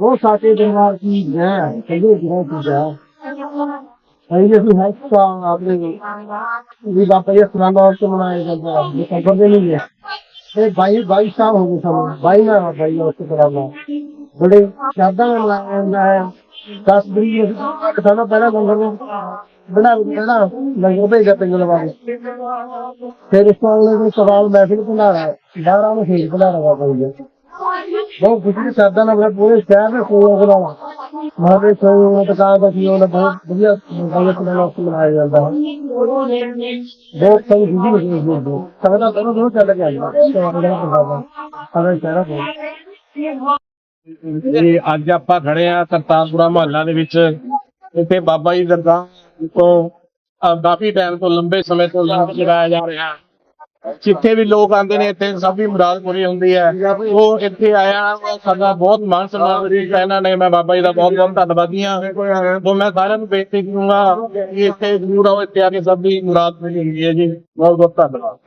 वो साथे दरबार की है चलिए ग्रह की है अरे ये भी है का आपने ये बापा ये सुनाना और तो मनाया जाता है ये खबर दे नहीं है ये भाई भाई साहब हो गए सब भाई ना भाई उसके कराना बड़े श्रद्धा में मनाया जाता है दस बरी बताना पहला लंगर में बड़ा बड़ा लंगर भेजा पिंगल वाले फिर उसको अगले दिन सवाल महफिल बना रहा है बारह में खेल बना रहा है ਬਹੁਤ ਖੁਸ਼ੀ ਦੀ ਸਾਦਾ ਨਾਲ ਮੈਂ ਪੂਰੇ ਸ਼ਹਿਰ ਦੇ ਕੋਲ ਕਰਾਉਣਾ ਮਾਰੇ ਸੋਈ ਦੁਕਾਨ ਦਾ ਕੀ ਉਹਨਾਂ ਬਹੁਤ ਵਧੀਆ ਬਹੁਤ ਨਾਲ ਉਸ ਮਨਾਇਆ ਜਾਂਦਾ। ਹੈ ਬਹੁਤ ਸਾਰੀ ਖੁਸ਼ੀ ਹੋਈ ਹੈ ਜੀ ਸਭਾ ਦੋਨੋਂ ਦੋਨੋਂ ਚੱਲ ਗਿਆ ਜੀ ਸਵਾਲ ਦਾ ਪੰਜਾਬ ਅਗਰ ਕਹਿਣਾ ਜੀ ਅੱਜ ਆਪਾਂ ਖੜੇ ਆ ਕਰਤਾਰਪੁਰਾ ਮੁਹੱਲਾ ਦੇ ਵਿੱਚ। ਇੱਥੇ ਬਾਬਾ ਜੀ ਦਰਗਾਹ ਤੋਂ ਕਾਫੀ ਟਾਈਮ ਤੋਂ, ਲੰਬੇ ਸਮੇਂ ਤੋਂ ਲੰਗਰ ਚਲਾਇਆ ਜਾ ਰਿਹਾ। ਜਿੱਥੇ ਵੀ ਲੋਕ ਆਉਂਦੇ ਨੇ, ਇੱਥੇ ਸਭ ਦੀ ਮੁਰਾਦ ਪੂਰੀ ਹੁੰਦੀ ਹੈ। ਉਹ ਇੱਥੇ ਆਇਆ ਸਾਡਾ ਬਹੁਤ ਮਾਨ ਸਨਮਾਨ ਕੀਤਾ ਇਹਨਾਂ ਨੇ ਮੈਂ ਬਾਬਾ ਜੀ ਦਾ ਬਹੁਤ ਬਹੁਤ ਧੰਨਵਾਦੀ ਹਾਂ। ਉਹ ਮੈਂ ਸਾਰਿਆਂ ਨੂੰ ਬੇਨਤੀ ਕਰੂੰਗਾ ਕਿ ਇੱਥੇ ਜ਼ਰੂਰ ਆਓ, ਇੱਥੇ ਆ ਕੇ ਸਭ ਦੀ ਮੁਰਾਦ ਪੂਰੀ ਹੁੰਦੀ ਹੈ ਜੀ। ਬਹੁਤ ਬਹੁਤ ਧੰਨਵਾਦ।